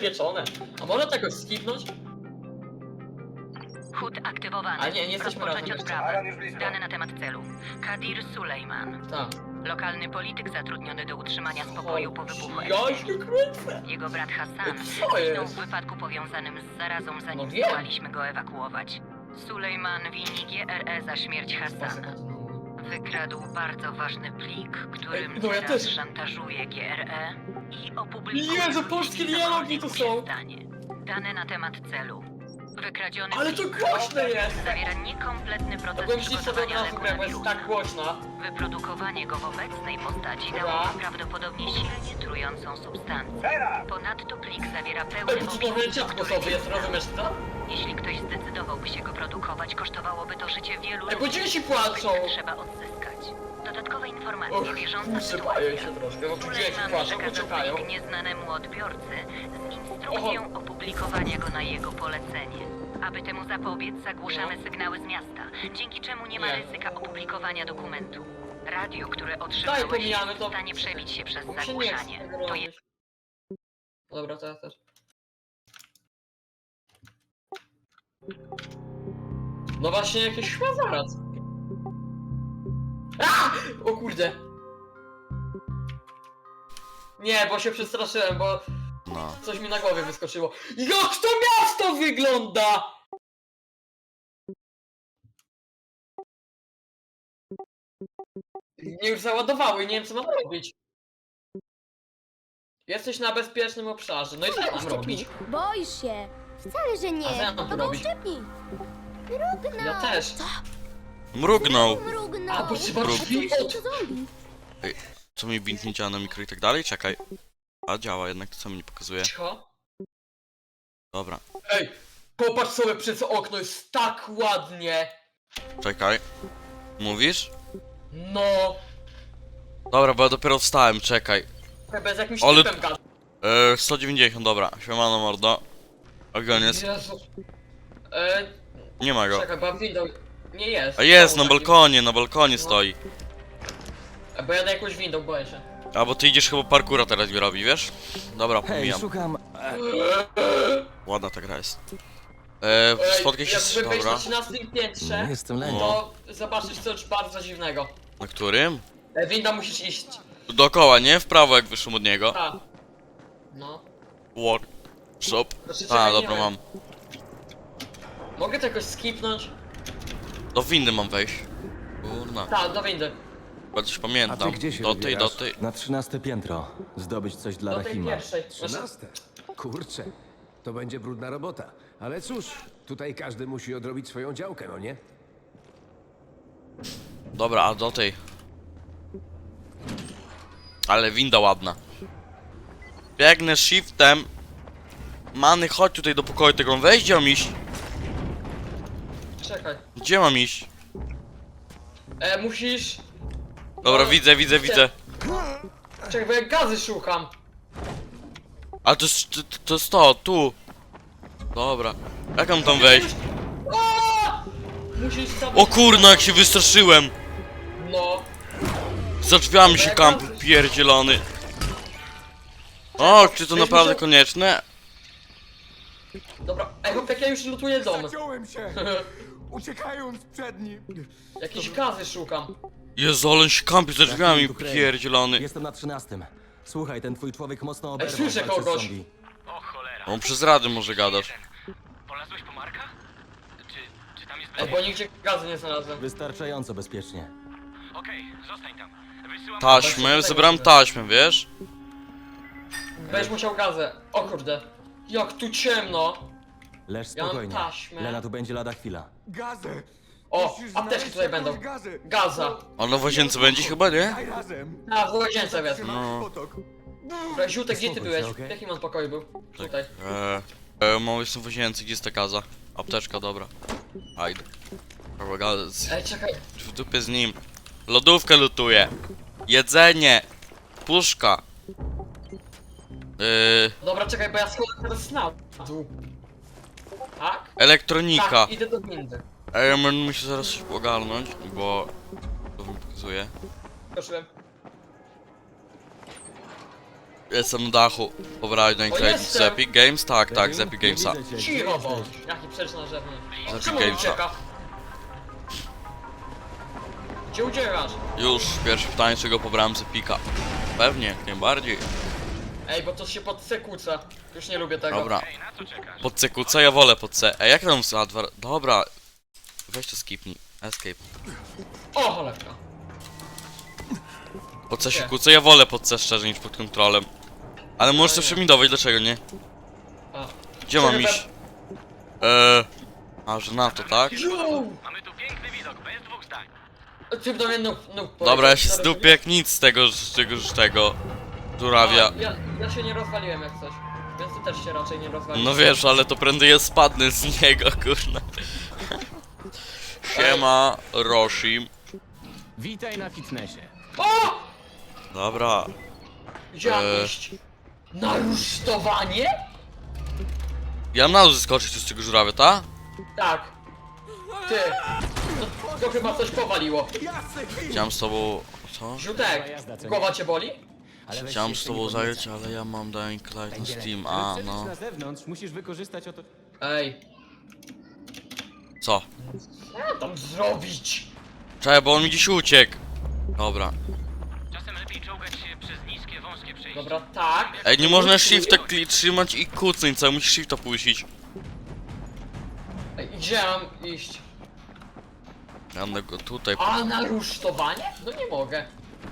Pieczone. A można tego skipnąć? HUD aktywowany. A nie, nie jesteśmy Rozpocząć razem jeszcze. Dane na temat celu. Kadir Sulejman. Tak. Lokalny polityk zatrudniony do utrzymania spokoju po wybuchu Ja się epidemii. kręcę. Jego brat Hassan Co zginął jest? w wypadku powiązanym z zarazą, zanim No wiem. zdołaliśmy go ewakuować. Sulejman wini GRE za śmierć Hassana. Wykradł bardzo ważny plik, którym Ej, no ja teraz też. szantażuje GRE i opublikuje Jezu, polskie dialogi zachodniej są. stanie. Dane na temat celu. Wykradziony Ale to plik głośne jest! zawiera niekompletny proces byłem od przygotowania razu leku na bo jest wirusa. tak głośna. Wyprodukowanie go w obecnej postaci Dobra. dałoby prawdopodobnie silnie trującą substancję. Ponadto plik zawiera Ej, pełny nowy opis, ciapko który sobie jest, rozumiesz to? jeśli ktoś zdecydowałby się go produkować, kosztowałoby to życie wielu Ej, bo ludzi. dzieci płaczą! Plik trzeba odzyskać. Dodatkowe informacje, Och, bieżąca kurczę, boję się troszkę, bo tu dzieci Sulejman płaczą, przekazał uciekają. plik nieznanemu odbiorcy z instrukcją opublikowania go na jego polecenie. Aby temu zapobiec, zagłuszamy No. sygnały z miasta, dzięki czemu nie ma Nie. ryzyka opublikowania dokumentu. Radio, które otrzymałeś, pomijamy jest to. w stanie przebić się przez Bo mi się nie chce zagłuszanie. tego To robić. jest Dobra, ja też. No właśnie, jakieś chyba zaraz. O kurde. Nie, bo się przestraszyłem, bo No. coś mi na głowie wyskoczyło. Jak to miasto wygląda! Mnie już załadowały, nie wiem co mam robić. Jesteś na bezpiecznym obszarze, no i co ja mam robić? Boisz się. Wcale, że nie. A co ja mam tu to robić? Ja też. Mrugnął. Mrugnął. A, bo trzeba Mrug- drzwi To od... zombie. Co mi bint nie działa na mikro i tak dalej? Czekaj. A działa jednak, to co mi nie pokazuje. Cicho. Dobra, Ej, popatrz sobie przez okno, jest tak ładnie. czekaj. Mówisz? No, Dobra, bo ja dopiero wstałem, czekaj. bez jakimś Ale- typem gaz. E, 190, dobra. Siemano mordo. Ogon jest. Jezu. E, Nie ma go. czekaj, bo window nie jest. A jest, na balkonie, na balkonie No. stoi. E, Bo jadę jakąś windą, boję się. A bo ty idziesz chyba parkura teraz mi robi, wiesz? Dobra, Hej, pomijam. szukam... E, Ładna ta gra jest. E, Ej, spotkaj się z... Jakby wejść Dobra. na 13 piętrze, nie jestem leniwy. to zobaczysz coś bardzo dziwnego. Na którym? E, winda musisz iść. Dookoła, nie? W prawo jak wyszłem od niego. A. No. Workshop. Znaczy, A, dobra, mam. Mogę to jakoś skipnąć? Do windy mam wejść. Kurna, Tak, do windy. chyba coś A pamiętam. ty gdzie się Do tej, do wybierasz? tej. Na trzynaste piętro. Zdobyć coś dla Do tej Rahima. pierwszej. Znaczy, Trzynaste. Kurczę, to będzie brudna robota. Ale cóż, tutaj każdy musi odrobić swoją działkę, no nie? Dobra, a do tej. Ale winda ładna. Biegnę shiftem. Many, chodź tutaj do pokoju tego. Weź, gdzie mam iść? Czekaj. Gdzie mam iść? E, musisz... Dobra, widzę, widzę, widzę. Czekaj, bo ja gazy szukam. A to jest, to, to jest to, tu. Dobra. Jak mam tam wejść? A! Musisz. O kurno, jak się wystraszyłem. No. Za drzwiami się kamp pierdzielony. O, czy to naprawdę konieczne? Dobra, ej chłop, jak ja już lutuję dom. Zaciąłem się, uciekając przed nim. Jakieś gazy szukam. Jezu, ale on się kampi za drzwiami tu Craig. Jestem na trzynastym. Słuchaj, ten twój człowiek mocno Ej, oberwał słyszę w walce z kogoś. zombie. O cholera. On przez rady może gadasz. Polazłeś po Marka? Czy, czy tam jest Ej, bo nigdzie gazy nie znalazłem. Wystarczająco bezpiecznie. Okej, zostań tam. Wysyłam... Taśmę, zebrałem taśmę, wiesz? Będziesz musiał gazę. O kurde. Jak tu ciemno. Leż Ja mam spokojnie. taśmę. Lena tu będzie lada chwila. Gazę! O, Musisz apteczki znaleźć tutaj jakąś będą. Gazę. Gaza. On na łazience będzie chyba, nie? Daj razem. A, w łazience. Zatrzymaj potok. Dobra, Ziutek, gdzie ty Uspokój byłeś? okej? W jakim on pokoju był? Tutaj. Eee, e, mam jestem w łazience, gdzie jest ta gaza? Apteczka, dobra. Ajdę. Dobra, gaz. Ej, czekaj. W dupie z nim. Lodówkę lutuję. Jedzenie. Puszka. Yy, Dobra, czekaj, bo ja schodzę teraz na dół. Tak? elektronika. Tak, idę do windy. Ej, ja będę musiał zaraz coś ogarnąć, bo... To mi pokazuje. Proszę. Jestem na dachu. Pobrałeś na internet z jestem. Epic Games? Tak, tak, z Epic Gamesa. widzę cię. Cicho Gdzie bądź. jesteś? Jaki przecież na Czemu on Gamesa. ucieka? Gdzie uciekasz? Już, pierwsze pytanie, czego pobrałem z Epica. Pewnie, jak najbardziej. Ej, bo to się pod sekuca. Już nie lubię tego. Dobra. Ej, na co czekasz? Pod C ja wolę pod C. Ej, jak tam z adwar... Dobra. Weź to skipnij. Escape. O, cholewka. Pod C się Nie. kłócę, ja wolę pod C szczerze niż pod kontrolem. Ale możesz Ale to nie. przeminować, dlaczego nie? A. Gdzie mam Czekaj, iść? Eee... A, że na to, tak? Ju! Mamy tu piękny widok, bez dwóch zdań. Ty do mnie no, no, Dobra, ja się zaraz- zdupię jak nic z tego, z tego, z tego... Żurawia. A, Ja, ja się nie rozwaliłem jak coś. Więc ty też się raczej nie rozwalisz. No wiesz, ale to prędzej ja spadnę z niego, kurna. Siema, Roshim. Witaj na fitnessie. O! Dobra. Gdzie mam Eee. iść? Na rusztowanie? Ja mam na dół zeskoczyć tu z tego żurawia, ta? Tak. Ty. To, to chyba coś powaliło. Chciałem z tobą... Co? Ziutek, głowa cię boli? Ale weź Chciałem jeszcze z tobą zająć, ale ja mam Dying Light na. Steam, a chcesz no. na zewnątrz, musisz wykorzystać oto... Ej, Co? co tam zrobić? Czekaj, bo on mi gdzieś uciekł. Dobra. Czasem lepiej czołgać się przez niskie, wąskie przejście. Dobra, tak. Ej, nie można shifta kli- trzymać i kucnąć, co? Musisz shifta puścić. Ej, gdzie mam iść? Ja mam go tutaj. A na rusztowanie? No nie mogę.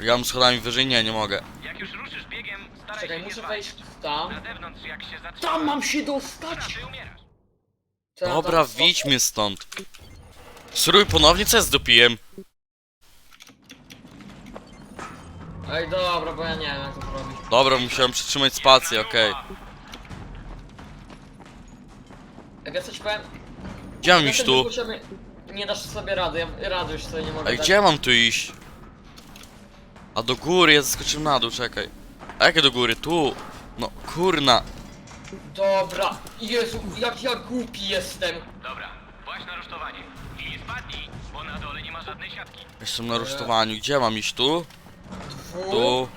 Ja mam schodami wyżej, nie, nie mogę. Jak już ruszysz biegiem, staraj Czekaj, się nie muszę zwalić. wejść tam. Na zewnątrz, jak się zatrzymasz, Tam mam się dostać! ty umierasz. Co ja Dobra, widź mnie stąd. Strój ponownie, co ja zdopiłem? Ej, dobra, bo ja nie wiem jak to zrobić. Dobra, musiałem przytrzymać spację, okej. Jak ja coś powiem... Gdzie mam ja iść tym tu? wykluczymy- Nie dasz sobie rady, ja rady już sobie nie mogę Ej, dać. gdzie mam tu iść? A do góry, ja zaskoczyłem na dół, czekaj. A jakie do góry? Tu! No, kurna. Dobra, Jezu, jak ja głupi jestem. Dobra, właśnie na rusztowanie. I nie spadnij, bo na dole nie ma żadnej siatki. Jestem na rusztowaniu. Gdzie mam iść? Tu? Tu?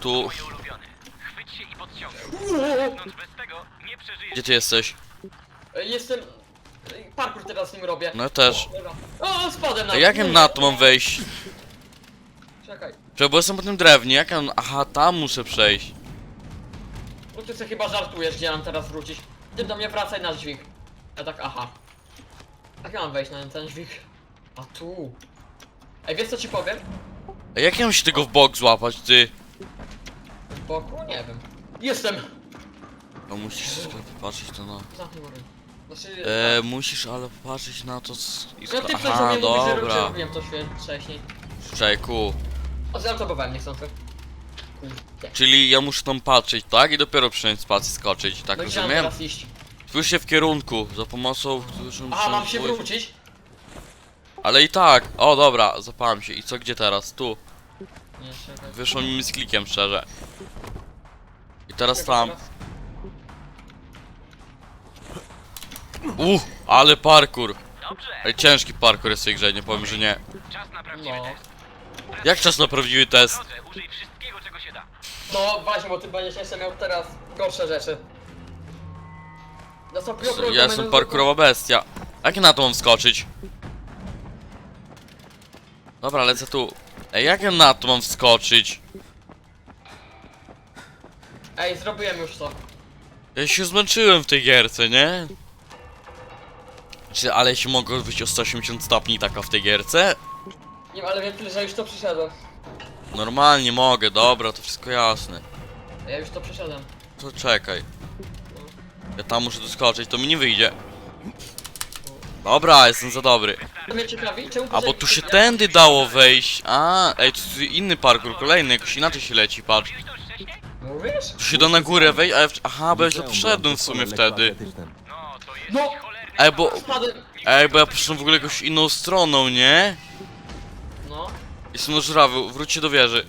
Tu? Moje ulubione. Chwyć się i. Wewnątrz bez tego nie przeżyjesz. Gdzie ty jesteś? Ej, Jestem... Ej, Parkour teraz z nim robię. No ja też. Dobra. O, spadłem na A jak ja na to mam wejść? Czekaj. Czekaj, bo jestem po tym drewnie, jak ja... Aha, tam muszę przejść. No ty sobie chyba żartujesz, gdzie mam teraz wrócić. Ty do mnie wracaj na dźwig. Ja tak, aha. Jak ja mam wejść na ten dźwig? A tu. Ej, wiesz co ci powiem? A jak ja mam się tego w bok złapać, ty? W boku? Nie wiem. Jestem! No musisz patrzeć to na... Zamknij mordę. Znaczy... E, musisz ale patrzeć na to z... i no ty przecież Aha, mnie mówisz, że, że dobra. robiłem to wcześniej. Czekaj, O, zaartowałem niechcący. Kurde. Czyli ja muszę tam patrzeć, tak? I dopiero przyjąć spację skoczyć, tak No gdzie mam rozumiem? teraz iść? Spójrz się w kierunku, za pomocą... którą Aha, mam się pójść. wrócić? Ale i tak, o dobra, zapałem się. I co, gdzie teraz? Tu. Nie, czekaj. Wyszło mi z klikiem, szczerze. I teraz tam. Uff, ale parkour. Dobrze, Ej, ciężki parkour jest w tej grze, nie powiem, że nie. czas na prawdziwy No. test. Jak czas na prawdziwy test? Drodze, użyj wszystkiego, czego się da. No właśnie, bo ty będziesz jeszcze miał teraz gorsze rzeczy. No co, pro, pro, Ja jestem parkurowa bestia. Jak ja na to mam wskoczyć? Dobra, lecę tu. Ej, jak ja na to mam wskoczyć? Ej, zrobiłem już to. Ja się zmęczyłem w tej gierce, nie? Czy, ale się mogło wyjść o 180 stopni taka w tej gierce? Nie wiem, ale wiem tyle, że już to przeszedłem. Normalnie mogę, dobra, to wszystko jasne. Ja już to przeszedłem. To czekaj. Ja tam muszę doskoczyć, to mi nie wyjdzie. Dobra, jestem za dobry. To mnie ciekawi, czemu A bo tu się tędy dało wejść. A, ej, to jest inny parkour, kolejny, jakoś inaczej się leci, patrz. Mówisz? Tu się da na górę wejść, a ja... w- Aha, bo ja wszedłem byłem w sumie wtedy. No, to jest No! cholerny Ej, bo... Spadłem. Ej, bo ja poszedłem w ogóle jakąś inną stroną, nie? Jestem na żurawy, wróćcie do wieży.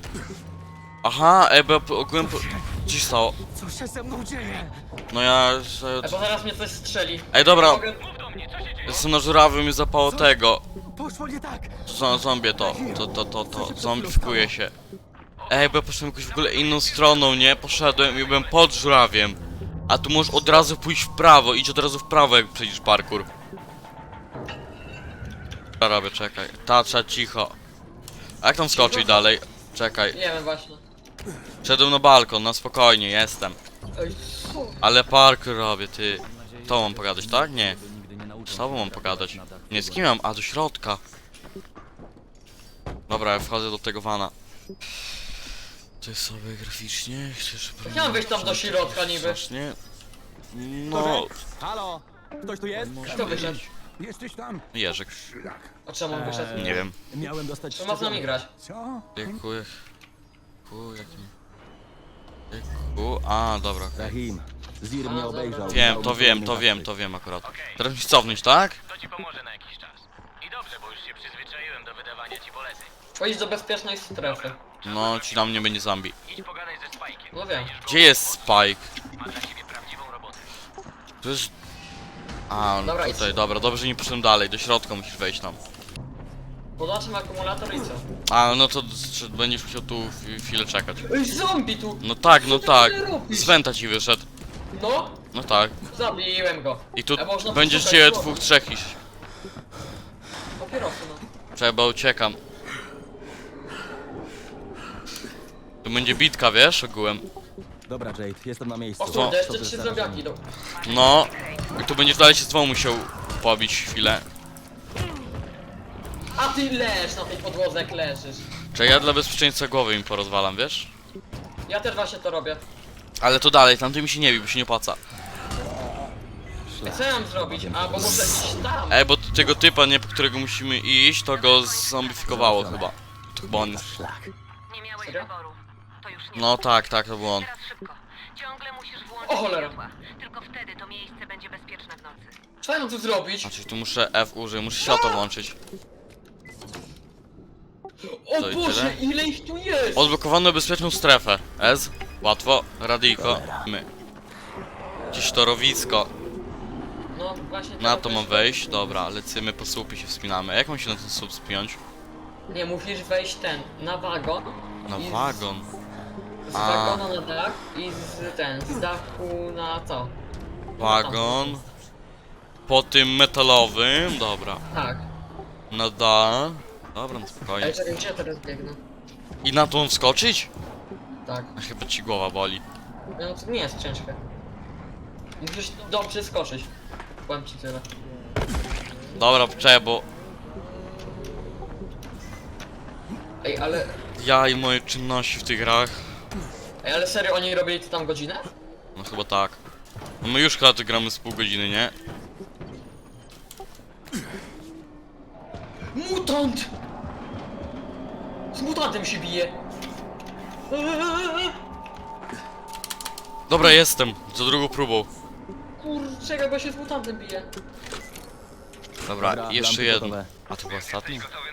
Aha, ej, bo ja po- ogółem... Po... Co się stało? Co się ze mną dzieje? No ja... Ej, bo zaraz mnie coś strzeli. Ej, dobra, Mogę... Co jestem na żurawy, mnie zapało tego. Poszło nie tak. Zombie to, to, to, to, to, zombifikuje się. Ej, bo ja poszedłem jakąś w ogóle inną stroną, nie? Poszedłem i byłem pod żurawiem. A tu możesz od razu pójść w prawo, idź od razu w prawo, jak przejdziesz parkour. Robię, czekaj. Tacza, cicho. A jak tam skoczyć dalej? Czekaj. Nie wiem właśnie. Szedłem na balkon, na spokojnie, jestem. Ej, co? Ale parkour robię, ty. To mam pogadać, tak? Nie. Z tobą mam pogadać. Nie, z kim mam? A, do środka. Dobra, ja wchodzę do tego wana. To jest sobie graficznie, chcesz... Chciałem wejść tam do środka niby. Strasznie. No, Halo? Ktoś tu jest? Kto wyszedł? Jesteś tam? Jeżyk. A czemu on wyszedł? Nie wiem. Miałem dostać To ma z nami grać. Co? Dziękuję. Ku, jakim... Ku, a, dobra. okej. Rahim, Zir mnie obejrzał. Wiem, to wiem, to wiem, to wiem akurat. Teraz mi cofnąć, tak? To ci pomoże na jakiś czas. I dobrze, bo już się przyzwyczaiłem do wydawania ci poleceń. Pojdź do bezpiecznej strefy. No, ci na mnie będzie zombie. Idź pogadaj ze Spajkiem. No wiem. Gdzie jest Spike? Ma dla ciebie prawdziwą robotę. To jest... A, no Dobra, tutaj, idź. dobra, dobrze że nie poszedłem dalej, do środka musisz wejść tam. Podłączmy akumulator i co? A, no to będziesz musiał tu chwi- chwilę czekać. Ej, zombie tu! No tak, no ty tak. tyle robisz? Z Wenta ci wyszedł. No, No tak. zabiłem go. I tu A można będziesz poszukać cię słowa. dwóch, trzech iść. Papierosy, no. Trzeba uciekam. Tu będzie bitka, wiesz, ogółem. Dobra, Jade, jestem na miejscu. O kurde, jeszcze trzy za zombiaki idą. No. I tu będziesz dalej się z dwoma musiał pobić chwilę. A ty leż na tej podłodze jak leżysz. Czy ja dla bezpieczeństwa głowy im porozwalam, wiesz? Ja też właśnie to robię. Ale to dalej, tamty mi się nie bił, bo się nie opłaca. Ej, Co ja mam zrobić? A, bo muszę iść tam. Ej, bo tego typa, nie, po którego musimy iść, to go zombifikowało chyba. To chyba on jest. Nie miałeś Serio? wyboru. To już nie. No tak, tak, to był on. Teraz szybko. Ciągle musisz O włączyć cholera. światła. Tylko wtedy to miejsce będzie bezpieczne w nocy. Co ja mam tu zrobić? Znaczy tu muszę F użyć, muszę światło włączyć. O to i Boże, tyle? ile ich tu jest! Odblokowano bezpieczną strefę. S, łatwo, radyjko, my. Gdzieś torowisko. No właśnie Na tak to mam wejść, dobra, lecimy po słupie się wspinamy. Jak mam się na ten słup spiąć? Nie, musisz wejść ten, na wagon. Na i wagon. Z A. wagona na dach i z ten, z dachu na co? Wagon. Po tym metalowym, dobra. Tak. Na. Dobra, no spokojnie. Czekaj, gdzie ja teraz biegnę? I na to on wskoczyć? Tak. A chyba ci głowa boli. No to nie jest ciężkie. Musisz dobrze skoczyć. Powiem ci tyle. Dobra, czekaj, bo Ej, ale... ja i moje czynności w tych grach, Ej, ale serio, oni robili to tam godzinę? no chyba tak. No my już chyba tu gramy z pół godziny, nie? Mutant! Z mutantem się bije! Eee, Dobra, jestem, za drugą próbą. Kurczę, bo się z mutantem bije. Dobra, Dobra, jeszcze lampy gotowe. A to był ostatni? Gotowy